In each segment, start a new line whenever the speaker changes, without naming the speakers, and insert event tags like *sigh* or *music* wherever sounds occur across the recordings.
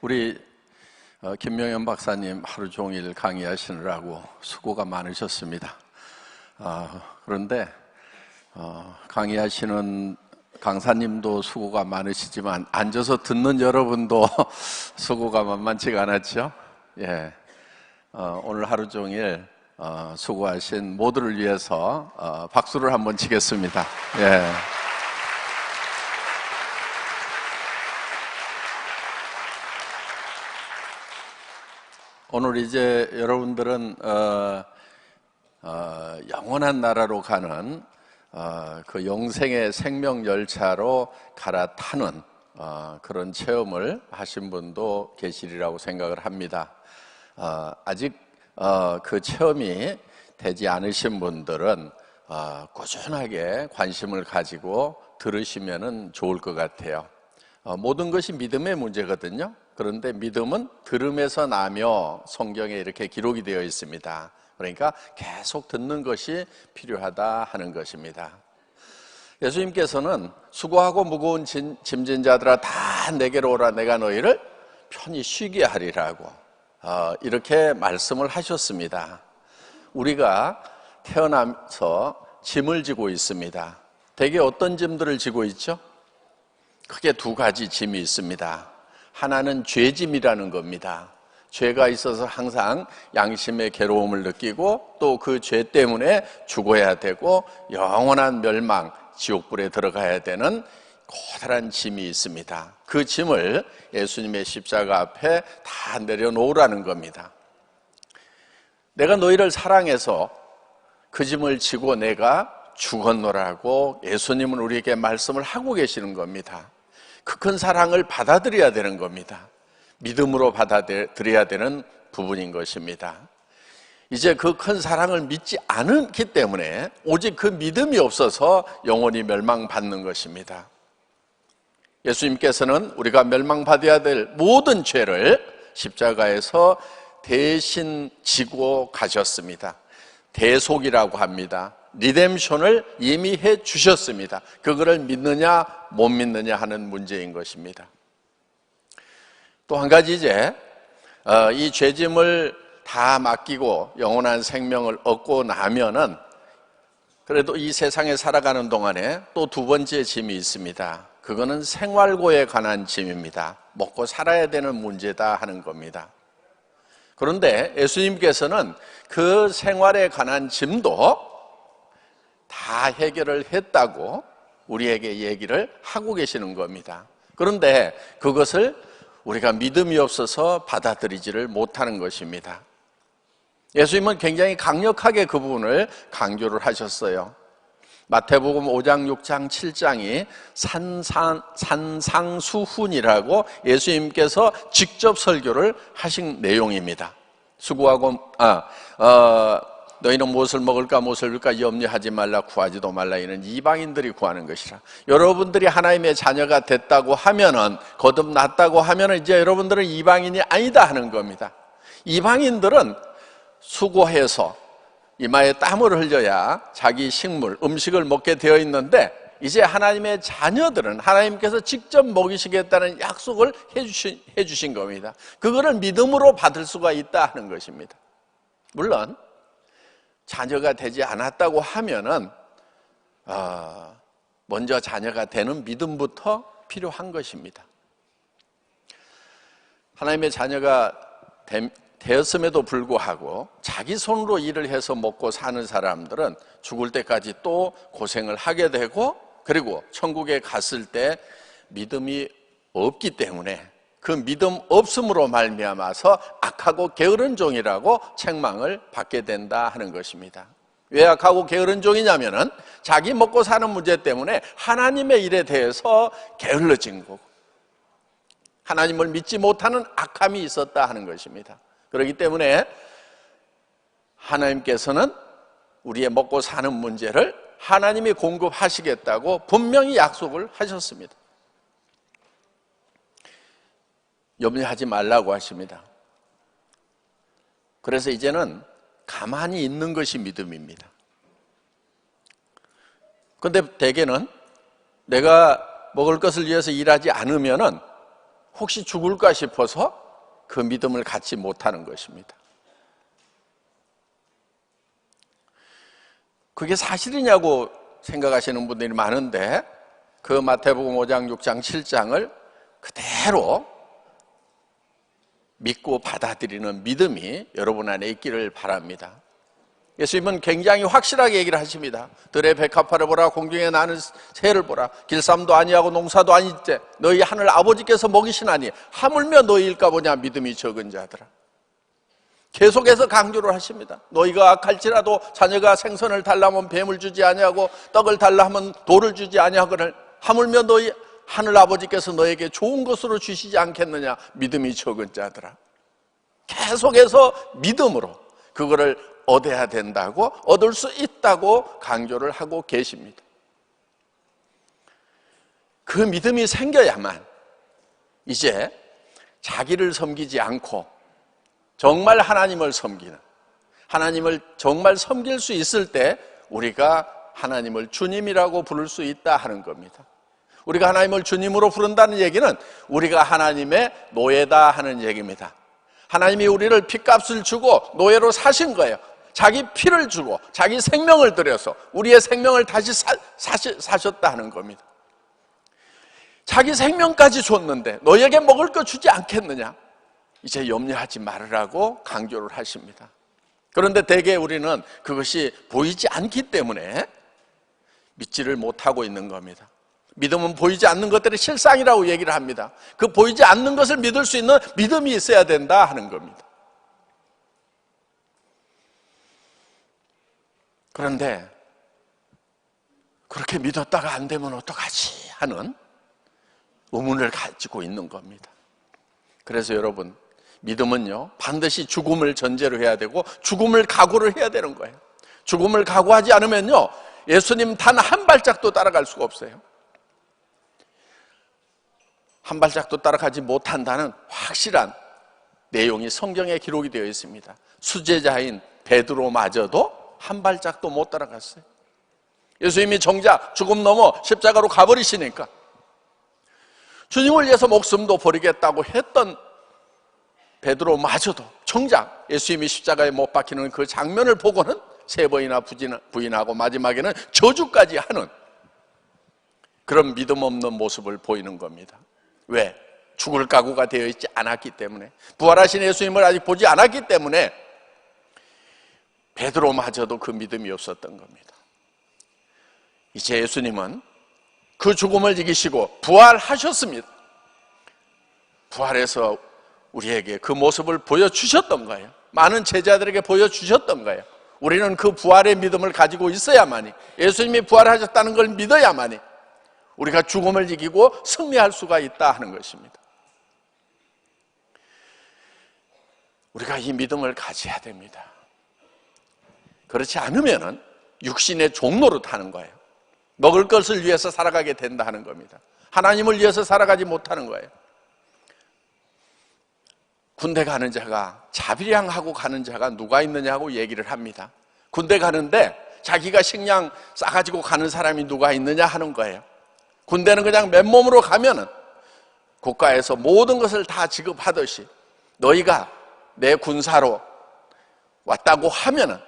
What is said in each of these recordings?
우리 어, 김명현 박사님 하루 종일 강의하시느라고 수고가 많으셨습니다. 아, 그런데 어, 강의하시는 강사님도 수고가 많으시지만 앉아서 듣는 여러분도 *laughs* 수고가 만만치가 않았죠. 예, 어, 오늘 하루 종일 어, 수고하신 모두를 위해서 어, 박수를 한번 치겠습니다. 예. 오늘 이제 여러분들은 어, 어, 영원한 나라로 가는 어, 그 영생의 생명 열차로 갈아타는 어, 그런 체험을 하신 분도 계시리라고 생각을 합니다. 어, 아직 어, 그 체험이 되지 않으신 분들은 어, 꾸준하게 관심을 가지고 들으시면 좋을 것 같아요. 어, 모든 것이 믿음의 문제거든요. 그런데 믿음은 들음에서 나며 성경에 이렇게 기록이 되어 있습니다. 그러니까 계속 듣는 것이 필요하다 하는 것입니다. 예수님께서는 수고하고 무거운 짐진 자들아 다 내게로 오라 내가 너희를 편히 쉬게 하리라고 어, 이렇게 말씀을 하셨습니다. 우리가 태어나서 짐을 지고 있습니다. 대개 어떤 짐들을 지고 있죠? 크게 두 가지 짐이 있습니다. 하나는 죄짐이라는 겁니다. 죄가 있어서 항상 양심의 괴로움을 느끼고 또 그 죄 때문에 죽어야 되고 영원한 멸망, 지옥불에 들어가야 되는 고달한 짐이 있습니다. 그 짐을 예수님의 십자가 앞에 다 내려놓으라는 겁니다. 내가 너희를 사랑해서 그 짐을 지고 내가 죽었노라고 예수님은 우리에게 말씀을 하고 계시는 겁니다. 그 큰 사랑을 받아들여야 되는 겁니다. 믿음으로 받아들여야 되는 부분인 것입니다. 이제 그 큰 사랑을 믿지 않기 때문에 오직 그 믿음이 없어서 영원히 멸망받는 것입니다. 예수님께서는 우리가 멸망받아야 될 모든 죄를 십자가에서 대신 지고 가셨습니다. 대속이라고 합니다. 리뎀션을 이미 해 주셨습니다. 그거를 믿느냐 못 믿느냐 하는 문제인 것입니다. 또 한 가지 이제 어, 이 죄짐을 다 맡기고 영원한 생명을 얻고 나면은 그래도 이 세상에 살아가는 동안에 또 두 번째 짐이 있습니다. 그거는 생활고에 관한 짐입니다. 먹고 살아야 되는 문제다 하는 겁니다. 그런데 예수님께서는 그 생활에 관한 짐도 다 해결을 했다고 우리에게 얘기를 하고 계시는 겁니다. 그런데 그것을 우리가 믿음이 없어서 받아들이지를 못하는 것입니다. 예수님은 굉장히 강력하게 그 부분을 강조를 하셨어요. 마태복음 5장, 6장, 7장이 산상, 산상수훈이라고 예수님께서 직접 설교를 하신 내용입니다. 수고하고, 아, 어, 너희는 무엇을 먹을까 무엇을 입을까 염려하지 말라 구하지도 말라. 이는 이방인들이 구하는 것이라. 여러분들이 하나님의 자녀가 됐다고 하면은 거듭났다고 하면은 이제 여러분들은 이방인이 아니다 하는 겁니다. 이방인들은 수고해서 이마에 땀을 흘려야 자기 식물 음식을 먹게 되어 있는데 이제 하나님의 자녀들은 하나님께서 직접 먹이시겠다는 약속을 해주신, 해주신 겁니다. 그거를 믿음으로 받을 수가 있다 하는 것입니다. 물론 자녀가 되지 않았다고 하면은 어, 먼저 자녀가 되는 믿음부터 필요한 것입니다. 하나님의 자녀가 되었음에도 불구하고 자기 손으로 일을 해서 먹고 사는 사람들은 죽을 때까지 또 고생을 하게 되고 그리고 천국에 갔을 때 믿음이 없기 때문에 그 믿음 없음으로 말미암아서 악하고 게으른 종이라고 책망을 받게 된다 하는 것입니다. 왜 악하고 게으른 종이냐면은 자기 먹고 사는 문제 때문에 하나님의 일에 대해서 게을러진 거고 하나님을 믿지 못하는 악함이 있었다 하는 것입니다. 그렇기 때문에 하나님께서는 우리의 먹고 사는 문제를 하나님이 공급하시겠다고 분명히 약속을 하셨습니다. 염려하지 말라고 하십니다. 그래서 이제는 가만히 있는 것이 믿음입니다. 근데 대개는 내가 먹을 것을 위해서 일하지 않으면은 혹시 죽을까 싶어서 그 믿음을 갖지 못하는 것입니다. 그게 사실이냐고 생각하시는 분들이 많은데 그 마태복음 5장, 6장, 7장을 그대로 믿고 받아들이는 믿음이 여러분 안에 있기를 바랍니다. 예수님은 굉장히 확실하게 얘기를 하십니다. 들의 백합화를 보라, 공중에 나는 새를 보라, 길쌈도 아니하고 농사도 아니지. 너희 하늘 아버지께서 먹이시나니 하물며 너희 일까 보냐 믿음이 적은 자들아. 계속해서 강조를 하십니다. 너희가 악할지라도 자녀가 생선을 달라면 뱀을 주지 아니하고 떡을 달라 하면 돌을 주지 아니하거늘 하물며 너희 하늘 아버지께서 너에게 좋은 것으로 주시지 않겠느냐 믿음이 적은 자들아. 계속해서 믿음으로 그거를 얻어야 된다고 얻을 수 있다고 강조를 하고 계십니다. 그 믿음이 생겨야만 이제 자기를 섬기지 않고 정말 하나님을 섬기는 하나님을 정말 섬길 수 있을 때 우리가 하나님을 주님이라고 부를 수 있다 하는 겁니다. 우리가 하나님을 주님으로 부른다는 얘기는 우리가 하나님의 노예다 하는 얘기입니다. 하나님이 우리를 핏값을 주고 노예로 사신 거예요. 자기 피를 주고 자기 생명을 들여서 우리의 생명을 다시 사, 사시, 사셨다 하는 겁니다. 자기 생명까지 줬는데 너에게 먹을 거 주지 않겠느냐? 이제 염려하지 말으라고 강조를 하십니다. 그런데 대개 우리는 그것이 보이지 않기 때문에 믿지를 못하고 있는 겁니다. 믿음은 보이지 않는 것들의 실상이라고 얘기를 합니다. 그 보이지 않는 것을 믿을 수 있는 믿음이 있어야 된다 하는 겁니다. 그런데 그렇게 믿었다가 안 되면 어떡하지 하는 의문을 가지고 있는 겁니다. 그래서 여러분, 믿음은요, 반드시 죽음을 전제로 해야 되고, 죽음을 각오를 해야 되는 거예요. 죽음을 각오하지 않으면요, 예수님 단 한 발짝도 따라갈 수가 없어요. 한 발짝도 따라가지 못한다는 확실한 내용이 성경에 기록이 되어 있습니다. 수제자인 베드로마저도 한 발짝도 못 따라갔어요. 예수님이 정작 죽음 넘어 십자가로 가버리시니까 주님을 위해서 목숨도 버리겠다고 했던 베드로마저도 정작 예수님이 십자가에 못 박히는 그 장면을 보고는 세 번이나 부인하고 마지막에는 저주까지 하는 그런 믿음 없는 모습을 보이는 겁니다. 왜? 죽을 각오가 되어 있지 않았기 때문에 부활하신 예수님을 아직 보지 않았기 때문에 베드로마저도 그 믿음이 없었던 겁니다. 이제 예수님은 그 죽음을 이기시고 부활하셨습니다. 부활해서 우리에게 그 모습을 보여주셨던 거예요. 많은 제자들에게 보여주셨던 거예요. 우리는 그 부활의 믿음을 가지고 있어야만이 예수님이 부활하셨다는 걸 믿어야만이 우리가 죽음을 이기고 승리할 수가 있다 하는 것입니다. 우리가 이 믿음을 가져야 됩니다. 그렇지 않으면은 육신의 종로로 타는 거예요. 먹을 것을 위해서 살아가게 된다 하는 겁니다. 하나님을 위해서 살아가지 못하는 거예요. 군대 가는 자가 자비량하고 가는 자가 누가 있느냐고 얘기를 합니다. 군대 가는데 자기가 식량 싸가지고 가는 사람이 누가 있느냐 하는 거예요. 군대는 그냥 맨몸으로 가면은 국가에서 모든 것을 다 지급하듯이 너희가 내 군사로 왔다고 하면은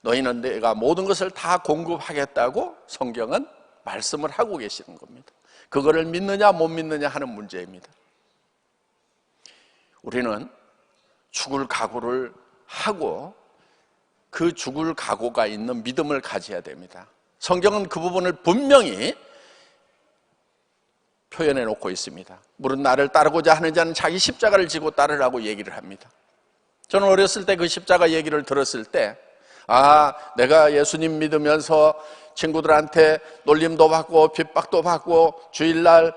너희는 내가 모든 것을 다 공급하겠다고 성경은 말씀을 하고 계시는 겁니다. 그거를 믿느냐 못 믿느냐 하는 문제입니다. 우리는 죽을 각오를 하고 그 죽을 각오가 있는 믿음을 가져야 됩니다. 성경은 그 부분을 분명히 표현해 놓고 있습니다. 물은 나를 따르고자 하는 자는 자기 십자가를 지고 따르라고 얘기를 합니다. 저는 어렸을 때 그 십자가 얘기를 들었을 때, 아, 내가 예수님 믿으면서 친구들한테 놀림도 받고 핍박도 받고 주일날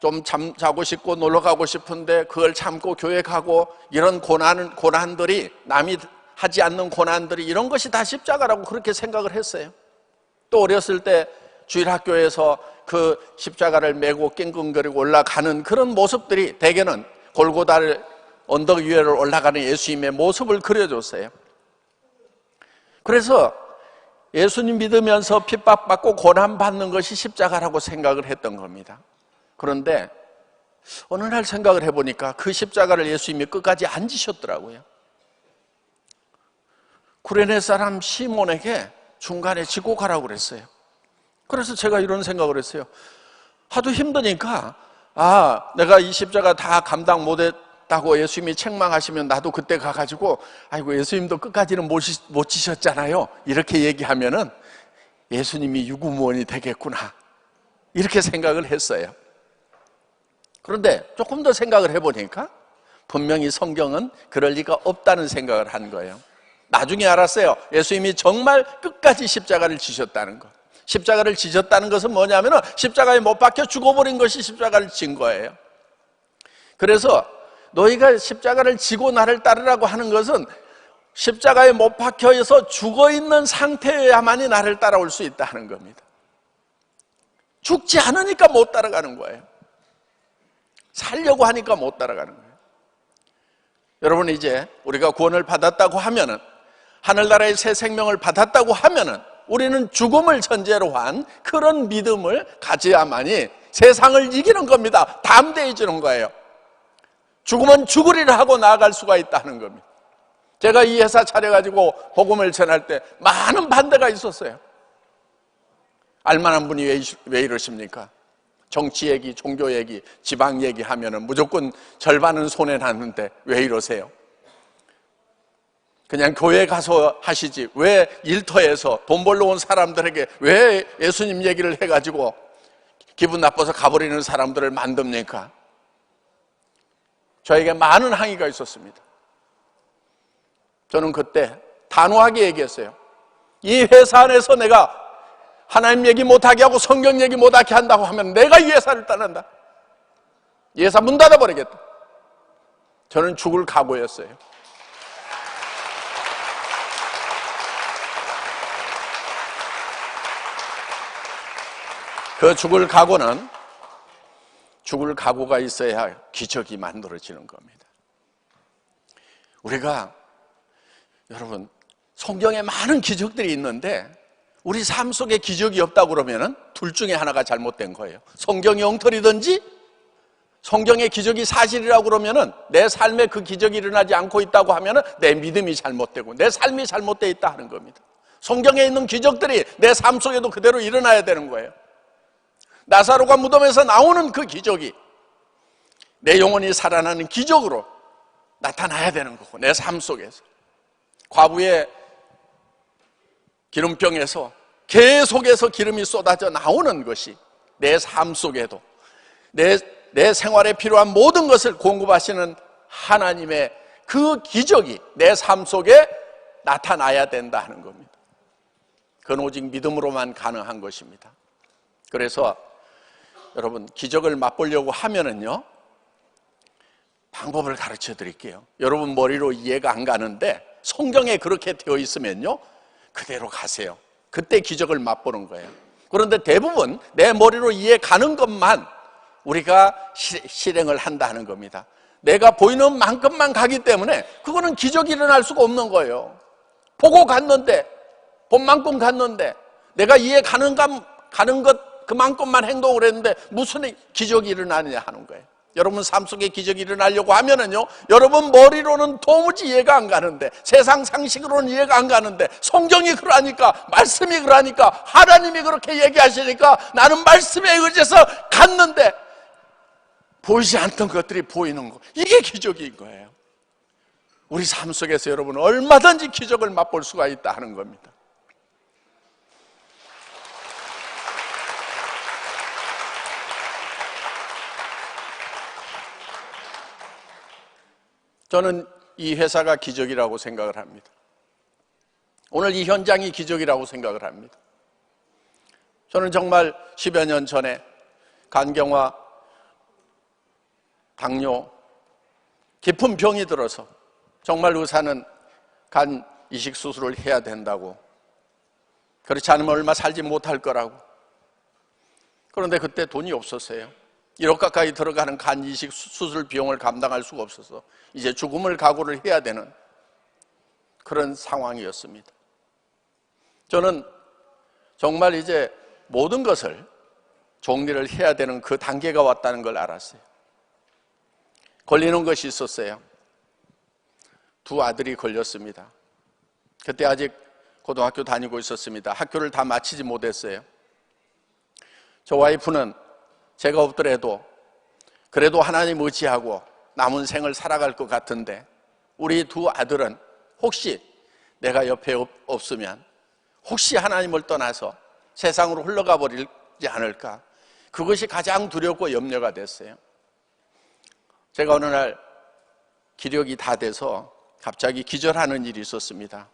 좀 잠, 자고 싶고 놀러 가고 싶은데 그걸 참고 교회 가고 이런 고난, 고난들이 남이 하지 않는 고난들이 이런 것이 다 십자가라고 그렇게 생각을 했어요. 또 어렸을 때 주일 학교에서 그 십자가를 메고 낑낑거리고 올라가는 그런 모습들이 대개는 골고다를 언덕 위에를 올라가는 예수님의 모습을 그려줬어요. 그래서 예수님 믿으면서 핍박받고 고난받는 것이 십자가라고 생각을 했던 겁니다. 그런데 어느 날 생각을 해보니까 그 십자가를 예수님이 끝까지 안 지셨더라고요. 구레네 사람 시몬에게 중간에 지고 가라고 그랬어요. 그래서 제가 이런 생각을 했어요. 하도 힘드니까, 아, 내가 이 십자가 다 감당 못했다고 예수님이 책망하시면 나도 그때 가가지고, 아이고, 예수님도 끝까지는 못, 지- 못 지셨잖아요. 이렇게 얘기하면은 예수님이 유구무원이 되겠구나. 이렇게 생각을 했어요. 그런데 조금 더 생각을 해보니까 분명히 성경은 그럴 리가 없다는 생각을 한 거예요. 나중에 알았어요. 예수님이 정말 끝까지 십자가를 지셨다는 것. 십자가를 지셨다는 것은 뭐냐면 십자가에 못 박혀 죽어버린 것이 십자가를 진 거예요. 그래서 너희가 십자가를 지고 나를 따르라고 하는 것은 십자가에 못 박혀서 죽어 있는 상태여야만이 나를 따라올 수 있다 하는 겁니다. 죽지 않으니까 못 따라가는 거예요. 살려고 하니까 못 따라가는 거예요. 여러분 이제 우리가 구원을 받았다고 하면은 하늘나라의 새 생명을 받았다고 하면은 우리는 죽음을 전제로 한 그런 믿음을 가져야만이 세상을 이기는 겁니다. 담대해지는 거예요. 죽으면 죽으리라 하고 나아갈 수가 있다는 겁니다. 제가 이 회사 차려가지고 복음을 전할 때 많은 반대가 있었어요. 알만한 분이 왜, 이러십니까? 정치 얘기, 종교 얘기, 지방 얘기 하면은 무조건 절반은 손해 났는데 왜 이러세요? 그냥 교회 가서 하시지. 왜 일터에서 돈 벌러 온 사람들에게 왜 예수님 얘기를 해가지고 기분 나빠서 가버리는 사람들을 만듭니까? 저에게 많은 항의가 있었습니다. 저는 그때 단호하게 얘기했어요. 이 회사 안에서 내가 하나님 얘기 못하게 하고 성경 얘기 못하게 한다고 하면 내가 이 회사를 떠난다. 이 회사 문 닫아버리겠다. 저는 죽을 각오였어요. 그 죽을 각오는 죽을 각오가 있어야 기적이 만들어지는 겁니다. 우리가 여러분 성경에 많은 기적들이 있는데 우리 삶 속에 기적이 없다고 그러면은 둘 중에 하나가 잘못된 거예요. 성경이 엉터리든지 성경의 기적이 사실이라고 그러면은 내 삶에 그 기적이 일어나지 않고 있다고 하면은 내 믿음이 잘못되고 내 삶이 잘못되어 있다 하는 겁니다. 성경에 있는 기적들이 내 삶 속에도 그대로 일어나야 되는 거예요. 나사로가 무덤에서 나오는 그 기적이 내 영혼이 살아나는 기적으로 나타나야 되는 거고 내 삶 속에서 과부의 기름병에서 계속해서 기름이 쏟아져 나오는 것이 내 삶 속에도 내, 내 생활에 필요한 모든 것을 공급하시는 하나님의 그 기적이 내 삶 속에 나타나야 된다 하는 겁니다. 그건 오직 믿음으로만 가능한 것입니다. 그래서 여러분 기적을 맛보려고 하면은요 방법을 가르쳐 드릴게요. 여러분 머리로 이해가 안 가는데 성경에 그렇게 되어 있으면요 그대로 가세요. 그때 기적을 맛보는 거예요. 그런데 대부분 내 머리로 이해 가는 것만 우리가 시- 실행을 한다는 겁니다. 내가 보이는 만큼만 가기 때문에 그거는 기적이 일어날 수가 없는 거예요. 보고 갔는데 본 만큼 갔는데 내가 이해 가는 감 가는 것 그만큼만 행동을 했는데 무슨 기적이 일어나느냐 하는 거예요. 여러분 삶 속에 기적이 일어나려고 하면은요, 여러분 머리로는 도무지 이해가 안 가는데, 세상 상식으로는 이해가 안 가는데, 성경이 그러니까, 말씀이 그러니까, 하나님이 그렇게 얘기하시니까 나는 말씀에 의지해서 갔는데, 보이지 않던 것들이 보이는 거. 이게 기적인 거예요. 우리 삶 속에서 여러분 얼마든지 기적을 맛볼 수가 있다 하는 겁니다. 저는 이 회사가 기적이라고 생각을 합니다. 오늘 이 현장이 기적이라고 생각을 합니다. 저는 정말 10여 년 전에 간경화, 당뇨, 깊은 병이 들어서 정말 의사는 간 이식 수술을 해야 된다고 그렇지 않으면 얼마 살지 못할 거라고 그런데 그때 돈이 없었어요. 1억 가까이 들어가는 간 이식 수- 수술 비용을 감당할 수가 없어서 이제 죽음을 각오를 해야 되는 그런 상황이었습니다. 저는 정말 이제 모든 것을 정리를 해야 되는 그 단계가 왔다는 걸 알았어요. 걸리는 것이 있었어요. 두 아들이 걸렸습니다. 그때 아직 고등학교 다니고 있었습니다. 학교를 다 마치지 못했어요. 저 와이프는 제가 없더라도 그래도 하나님 의지하고 남은 생을 살아갈 것 같은데 우리 두 아들은 혹시 내가 옆에 없, 없으면 혹시 하나님을 떠나서 세상으로 흘러가 버리지 않을까 그것이 가장 두렵고 염려가 됐어요. 제가 어느 날 기력이 다 돼서 갑자기 기절하는 일이 있었습니다.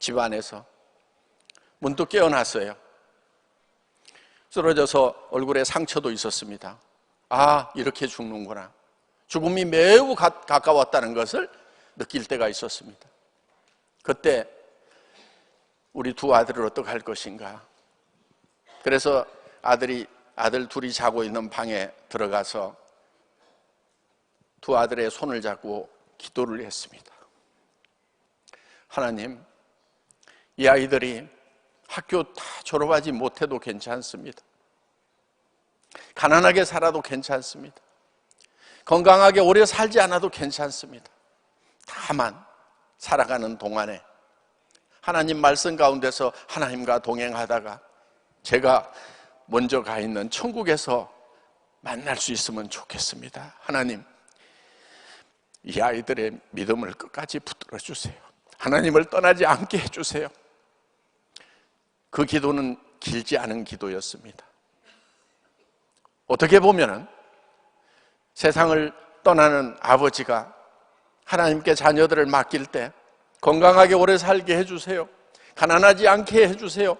집 안에서 문득 깨어났어요. 쓰러져서 얼굴에 상처도 있었습니다. 아, 이렇게 죽는구나. 죽음이 매우 가, 가까웠다는 것을 느낄 때가 있었습니다. 그때 우리 두 아들을 어떡할 것인가. 그래서 아들이, 아들 둘이 자고 있는 방에 들어가서 두 아들의 손을 잡고 기도를 했습니다. 하나님, 이 아이들이 학교 다 졸업하지 못해도 괜찮습니다. 가난하게 살아도 괜찮습니다. 건강하게 오래 살지 않아도 괜찮습니다. 다만 살아가는 동안에 하나님 말씀 가운데서 하나님과 동행하다가 제가 먼저 가 있는 천국에서 만날 수 있으면 좋겠습니다. 하나님, 이 아이들의 믿음을 끝까지 붙들어 주세요. 하나님을 떠나지 않게 해주세요. 그 기도는 길지 않은 기도였습니다. 어떻게 보면은 세상을 떠나는 아버지가 하나님께 자녀들을 맡길 때 건강하게 오래 살게 해주세요. 가난하지 않게 해주세요.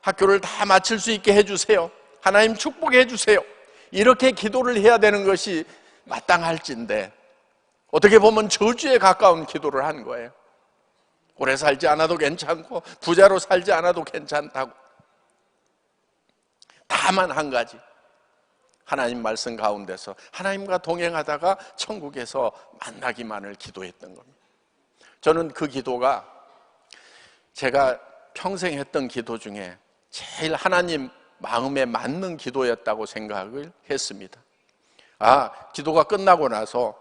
학교를 다 마칠 수 있게 해주세요. 하나님 축복해 주세요. 이렇게 기도를 해야 되는 것이 마땅할진데 어떻게 보면 저주에 가까운 기도를 한 거예요. 오래 살지 않아도 괜찮고 부자로 살지 않아도 괜찮다고. 다만 한 가지. 하나님 말씀 가운데서 하나님과 동행하다가 천국에서 만나기만을 기도했던 겁니다. 저는 그 기도가 제가 평생 했던 기도 중에 제일 하나님 마음에 맞는 기도였다고 생각을 했습니다. 아, 기도가 끝나고 나서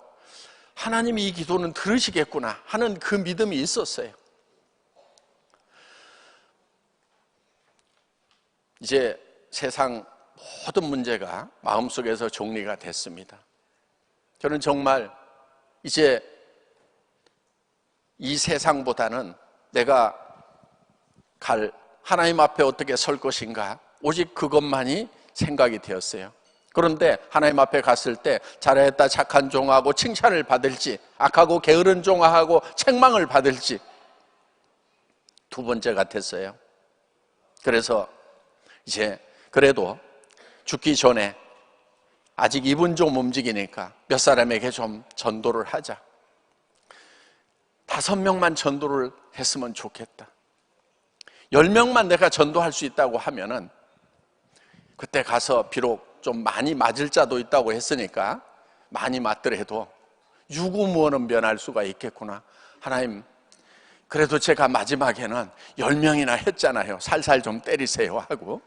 하나님이 이 기도는 들으시겠구나 하는 그 믿음이 있었어요. 이제 세상 모든 문제가 마음속에서 정리가 됐습니다. 저는 정말 이제 이 세상보다는 내가 갈 하나님 앞에 어떻게 설 것인가 오직 그것만이 생각이 되었어요. 그런데 하나님 앞에 갔을 때 잘했다 착한 종하고 칭찬을 받을지 악하고 게으른 종하고 책망을 받을지 두 번째 같았어요. 그래서 이제 그래도 죽기 전에 아직 입은 좀 움직이니까 몇 사람에게 좀 전도를 하자. 다섯 명만 전도를 했으면 좋겠다. 열 명만 내가 전도할 수 있다고 하면은 그때 가서 비록 좀 많이 맞을 자도 있다고 했으니까 많이 맞더라도 유구무원은 변할 수가 있겠구나. 하나님, 그래도 제가 마지막에는 열 명이나 했잖아요. 살살 좀 때리세요 하고.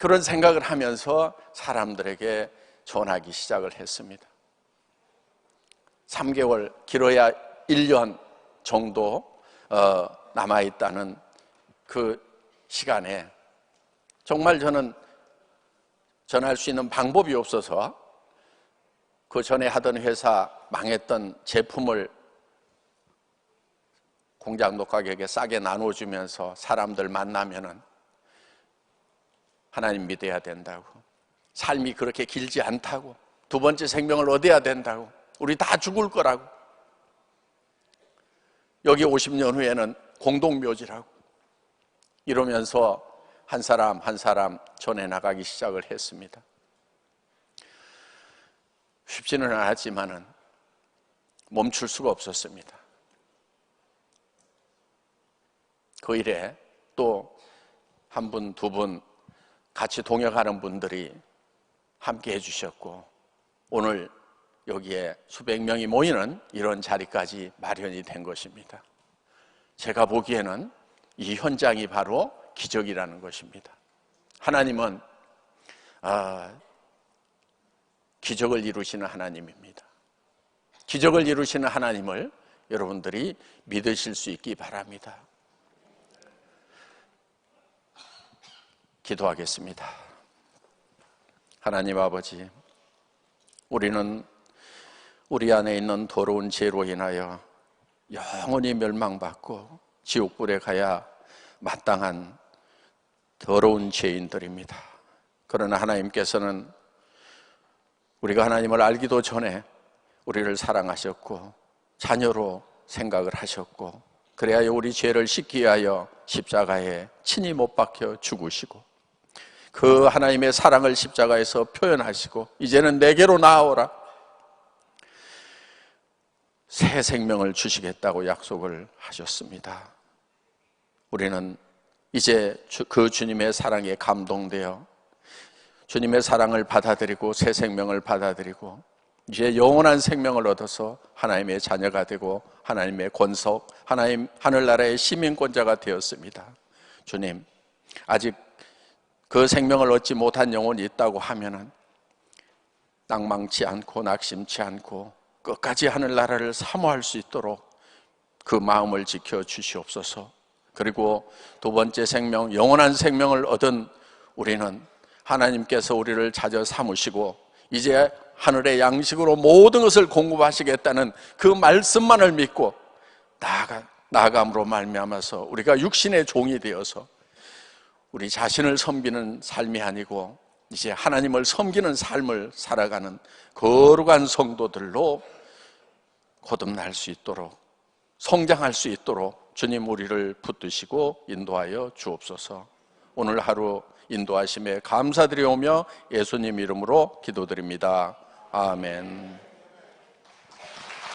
그런 생각을 하면서 사람들에게 전하기 시작을 했습니다. 3개월, 길어야 1년 정도 어, 남아있다는 그 시간에 정말 저는 전할 수 있는 방법이 없어서 그 전에 하던 회사 망했던 제품을 공장도 가격에 싸게 나눠주면서 사람들 만나면은 하나님 믿어야 된다고. 삶이 그렇게 길지 않다고. 두 번째 생명을 얻어야 된다고. 우리 다 죽을 거라고. 여기 50년 후에는 공동묘지라고. 이러면서 한 사람 한 사람 전해 나가기 시작을 했습니다. 쉽지는 않았지만은 멈출 수가 없었습니다. 그 일에 또 한 분, 두 분, 같이 동역하는 분들이 함께 해주셨고 오늘 여기에 수백 명이 모이는 이런 자리까지 마련이 된 것입니다. 제가 보기에는 이 현장이 바로 기적이라는 것입니다. 하나님은 아, 기적을 이루시는 하나님입니다. 기적을 이루시는 하나님을 여러분들이 믿으실 수 있기 바랍니다. 기도하겠습니다. 하나님 아버지, 우리는 우리 안에 있는 더러운 죄로 인하여 영원히 멸망받고 지옥불에 가야 마땅한 더러운 죄인들입니다. 그러나 하나님께서는 우리가 하나님을 알기도 전에 우리를 사랑하셨고 자녀로 생각을 하셨고 그래야 우리 죄를 씻기 위하여 십자가에 친히 못 박혀 죽으시고 그 하나님의 사랑을 십자가에서 표현하시고 이제는 내게로 나아오라 새 생명을 주시겠다고 약속을 하셨습니다. 우리는 이제 그 주님의 사랑에 감동되어 주님의 사랑을 받아들이고 새 생명을 받아들이고 이제 영원한 생명을 얻어서 하나님의 자녀가 되고 하나님의 권속, 하나님 하늘나라의 시민권자가 되었습니다. 주님, 아직 그 생명을 얻지 못한 영혼이 있다고 하면은 낭망치 않고 낙심치 않고 끝까지 하늘나라를 사모할 수 있도록 그 마음을 지켜 주시옵소서. 그리고 두 번째 생명, 영원한 생명을 얻은 우리는 하나님께서 우리를 찾아 삼으시고 이제 하늘의 양식으로 모든 것을 공급하시겠다는 그 말씀만을 믿고 나아가 나아감으로 말미암아서 우리가 육신의 종이 되어서 우리 자신을 섬기는 삶이 아니고 이제 하나님을 섬기는 삶을 살아가는 거룩한 성도들로 거듭날 수 있도록 성장할 수 있도록 주님 우리를 붙드시고 인도하여 주옵소서. 오늘 하루 인도하심에 감사드리오며 예수님 이름으로 기도드립니다. 아멘.